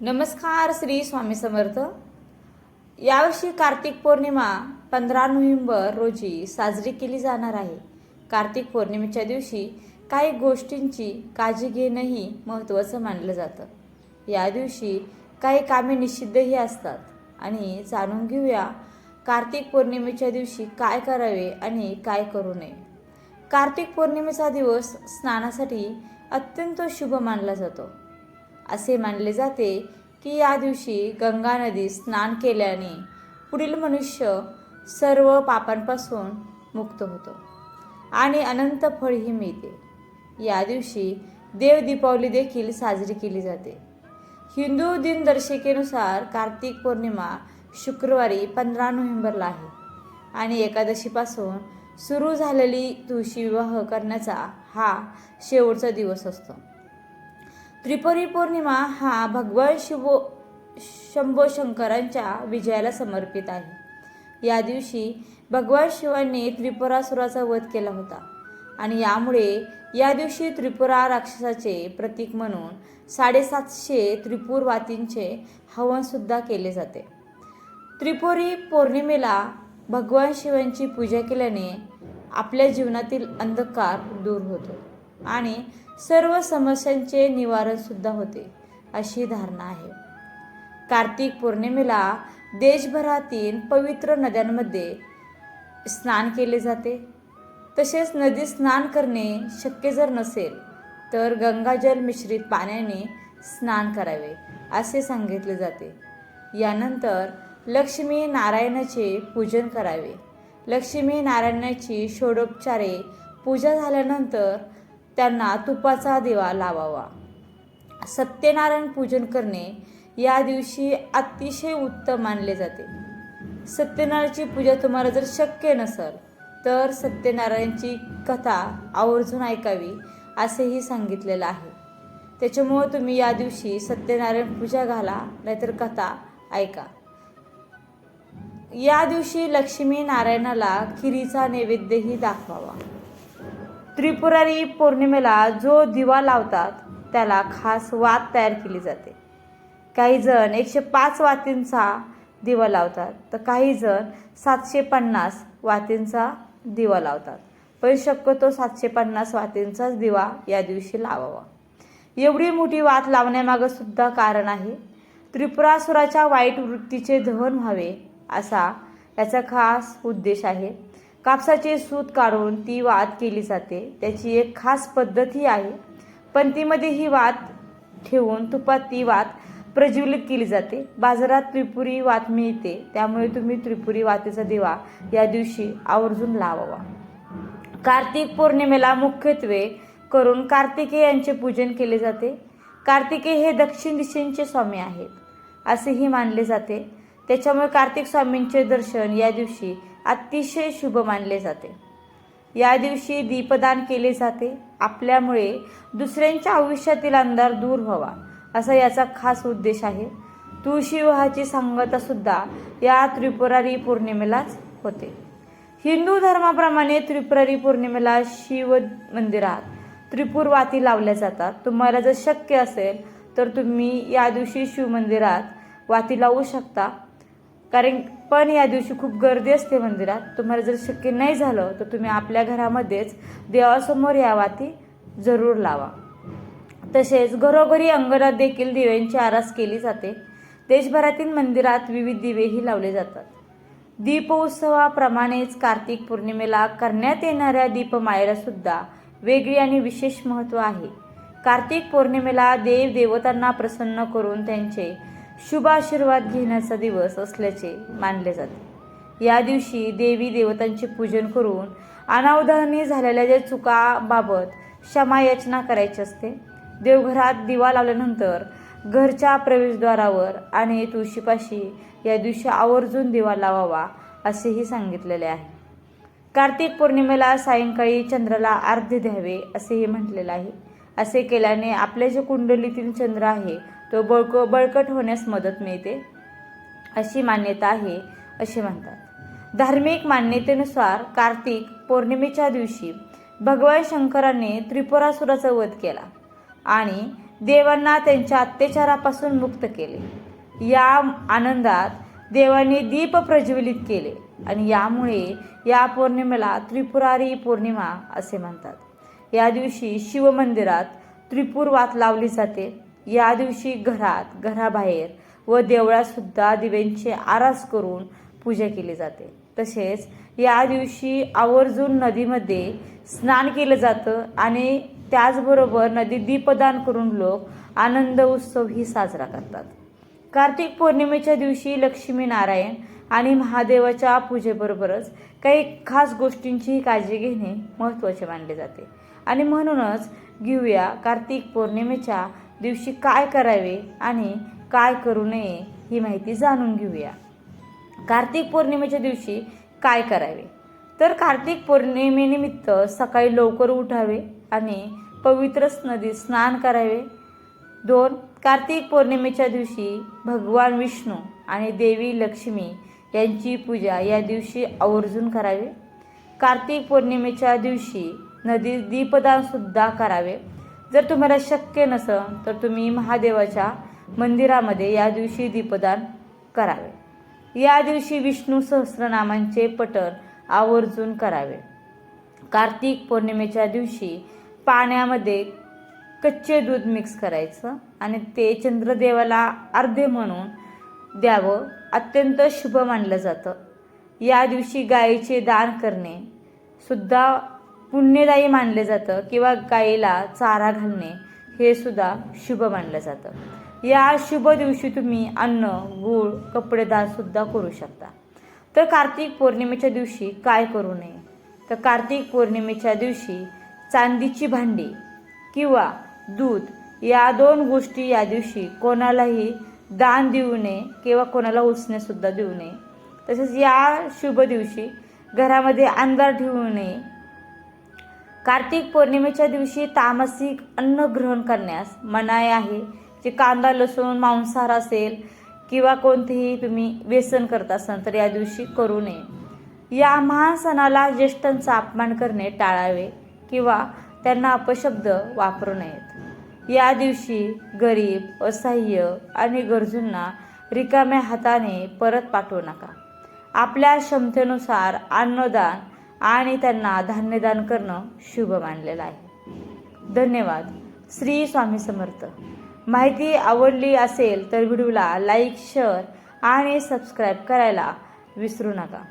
नमस्कार श्री स्वामी समर्थ. यावर्षी कार्तिक पौर्णिमा पंधरा नोव्हेंबर रोजी साजरी केली जाणार आहे. कार्तिक पौर्णिमेच्या दिवशी काही गोष्टींची काळजी घेणंही महत्त्वाचं मानलं जातं. या दिवशी काही कामे निषिद्धही असतात. आणि जाणून घेऊया कार्तिक पौर्णिमेच्या दिवशी काय करावे आणि काय करू नये. कार्तिक पौर्णिमेचा दिवस स्नानासाठी अत्यंत शुभ मानला जातो. असे मानले जाते की या दिवशी गंगा नदीत स्नान केल्याने पुढील मनुष्य सर्व पापांपासून मुक्त होतो आणि अनंत फळही मिळते. या दिवशी देव दीपावली देखील साजरी केली जाते. हिंदू दिनदर्शिकेनुसार कार्तिक पौर्णिमा शुक्रवारी पंधरा नोव्हेंबरला आहे आणि एकादशीपासून सुरू झालेली तुळशी विवाह करण्याचा हा शेवटचा दिवस असतो. त्रिपुरी पौर्णिमा हा भगवान शिवो शंभो शंकरांच्या विजयाला समर्पित आहे. या दिवशी भगवान शिवांनी त्रिपुरासुराचा वध केला होता आणि यामुळे या दिवशी त्रिपुरा राक्षसाचे प्रतीक म्हणून साडेसातशे त्रिपुरवातींचे हवनसुद्धा केले जाते. त्रिपुरी पौर्णिमेला भगवान शिवांची पूजा केल्याने आपल्या जीवनातील अंधकार दूर होतो. आणि सर्व समस्यांचे निवारणसुद्धा होते अशी धारणा आहे. कार्तिक पौर्णिमेला देशभरातील पवित्र नद्यांमध्ये स्नान केले जाते. तसेच नदीत स्नान करणे शक्य जर नसेल तर गंगाजल मिश्रित पाण्याने स्नान करावे असे सांगितले जाते. यानंतर लक्ष्मी नारायणाचे पूजन करावे. लक्ष्मी नारायणाची षोडोपचारे पूजा झाल्यानंतर त्यांना तुपाचा दिवा लावावा. सत्यनारायण पूजन करणे या दिवशी अतिशय उत्तम मानले जाते. सत्यनारायणची पूजा तुम्हाला जर शक्य नसेल तर सत्यनारायणची कथा आवर्जून ऐकावी असेही सांगितलेलं आहे. त्याच्यामुळं तुम्ही या दिवशी सत्यनारायण पूजा घाला नाहीतर कथा ऐका. या दिवशी लक्ष्मी नारायणाला खिरीचा नैवेद्यही दाखवावा. त्रिपुरारी पौर्णिमेला जो दिवा लावतात त्याला खास वात तयार केली जाते. काही जण एकशे पाच वातींचा दिवा लावतात तर काही जण सातशे पन्नास वातींचा दिवा लावतात. पण शक्यतो सातशे पन्नास वातींचाच दिवा या दिवशी लावावा. एवढी मोठी वात लावण्यामागं सुद्धा कारण आहे. त्रिपुरासुराच्या वाईट वृत्तीचे दहन व्हावे असा याचा खास उद्देश आहे. कापसाचे सूत काढून ती वात केली जाते. त्याची एक खास पद्धतही आहे. पण तीमध्ये ही वात ठेवून तुपात ती वात प्रज्वलित केली जाते. बाजारात त्रिपुरी वात मिळते. त्यामुळे तुम्ही त्रिपुरी वातीचा दिवा या दिवशी आवर्जून लावावा. कार्तिक पौर्णिमेला मुख्यत्वे करून कार्तिकेय यांचे पूजन केले जाते. कार्तिकेय हे दक्षिण दिशेंचे स्वामी आहेत असेही मानले जाते. त्याच्यामुळे कार्तिक स्वामींचे दर्शन या दिवशी अतिशय शुभ मानले जाते. या दिवशी दीपदान केले जाते. आपल्यामुळे दुसऱ्यांच्या आयुष्यातील अंधार दूर व्हावा असा याचा खास उद्देश आहे. तुळशी विवाहाची सांगता सुद्धा या त्रिपुरारी पौर्णिमेलाच होते. हिंदू धर्माप्रमाणे त्रिपुरारी पौर्णिमेला शिव मंदिरात त्रिपुरवाती लावल्या जातात. तुम्हाला जर शक्य असेल तर तुम्ही या दिवशी शिवमंदिरात वाती लावू शकता. कारण पण या दिवशी खूप गर्दी असते मंदिरात. तुम्हाला जर शक्य नाही झालं तर तुम्ही आपल्या घरामध्येच देवासमोर यावा ती जरूर लावा. तसेच घरोघरी अंगणात देखील दिव्यांची आरास केली जाते. देशभरातील मंदिरात विविध दिवेही लावले जातात. दीपोत्सवाप्रमाणेच कार्तिक पौर्णिमेला करण्यात येणाऱ्या दीपमायेला सुद्धा वेगळी आणि विशेष महत्त्व आहे. कार्तिक पौर्णिमेला देव देवतांना प्रसन्न करून त्यांचे शुभ आशीर्वाद घेण्याचा दिवस असल्याचे मानले जाते. या दिवशी देवी देवतांचे पूजन करून अनावधानी झालेल्या ज्या चुकाबाबत क्षमा याचना करायची असते देवघरात दिवा लावल्यानंतर घरच्या प्रवेशद्वारावर आणि तुळशीपाशी या दिवशी आवर्जून दिवा लावावा असेही सांगितलेले आहे. कार्तिक पौर्णिमेला सायंकाळी चंद्राला अर्ध्य द्यावे असेही म्हटलेलं आहे. असे केल्याने आपल्या जे कुंडलीतील चंद्र आहे तो बळक बळकट होण्यास मदत मिळते. अशी मान्यता आहे असे म्हणतात. धार्मिक मान्यतेनुसार कार्तिक पौर्णिमेच्या दिवशी भगवान शंकराने त्रिपुरासुराचा वध केला आणि देवांना त्यांच्या अत्याचारापासून मुक्त केले. या आनंदात देवाने दीप प्रज्वलित केले आणि यामुळे या पौर्णिमेला त्रिपुरारी पौर्णिमा असे म्हणतात. या दिवशी शिवमंदिरात त्रिपुर वात लावली जाते. या दिवशी घरात घराबाहेर व देवळातसुद्धा दिव्यांचे दिव्यांची आरास करून पूजा केली जाते. तसेच या दिवशी आवर्जून नदीमध्ये स्नान केलं जातं आणि त्याचबरोबर नदी दीपदान करून लोक आनंद उत्सव ही साजरा करतात. कार्तिक पौर्णिमेच्या दिवशी लक्ष्मीनारायण आणि महादेवाच्या पूजेबरोबरच काही खास गोष्टींचीही काळजी घेणे महत्त्वाचे मानले जाते. आणि म्हणूनच घेऊया कार्तिक पौर्णिमेच्या दिवशी काय करावे आणि काय करू नये ही माहिती जाणून घेऊया. कार्तिक पौर्णिमेच्या दिवशी काय करावे? तर कार्तिक पौर्णिमेनिमित्त सकाळी लवकर उठावे आणि पवित्र नदीत स्नान करावे. दोन कार्तिक पौर्णिमेच्या दिवशी भगवान विष्णू आणि देवी लक्ष्मी यांची पूजा या दिवशी आवर्जून करावे. कार्तिक पौर्णिमेच्या दिवशी नदीत दीपदानसुद्धा करावे. जर तुम्हाला शक्य नसेल तर तुम्ही महादेवाच्या मंदिरामध्ये या दिवशी दीपदान करावे. या दिवशी विष्णू सहस्रनामांचे पठण आवर्जून करावे. कार्तिक पौर्णिमेच्या दिवशी पाण्यामध्ये कच्चे दूध मिक्स करायचं आणि ते चंद्रदेवाला अर्धे म्हणून द्यावं अत्यंत शुभ मानलं जातं. या दिवशी गायीचे दान करणे सुद्धा पुण्यदायी मानले जातं किंवा गायीला चारा घालणे हे सुद्धा शुभ मानलं जातं. या शुभ दिवशी तुम्ही अन्न गूळ कपडे सुद्धा करू शकता. तर कार्तिक पौर्णिमेच्या दिवशी काय करू नये? तर कार्तिक पौर्णिमेच्या दिवशी चांदीची भांडी किंवा दूध या दोन गोष्टी या दिवशी कोणालाही दान देऊ नये किंवा कोणाला उसनेसुद्धा देऊ नये. तसेच या शुभ दिवशी घरामध्ये अंधार ठेवू नये कार्तिक पौर्णिमेच्या दिवशी तामसिक अन्न ग्रहण करण्यास मनाई आहे. जे कांदा लसूण मांसाहार असेल किंवा कोणतेही तुम्ही व्यसन करत असाल तर या दिवशी करू नये. या महान सणाला ज्येष्ठांचा अपमान करणे टाळावे किंवा त्यांना अपशब्द वापरू नयेत. या दिवशी गरीब असहाय्य आणि गरजूंना रिकाम्या हाताने परत पाठवू नका. आपल्या क्षमतेनुसार अन्नदान आणि त्यांना धान्यदान करणं शुभ मानलेलं आहे. धन्यवाद. श्री स्वामी समर्थ. माहिती आवडली असेल तर व्हिडिओला लाईक शेअर आणि सबस्क्राईब करायला विसरू नका.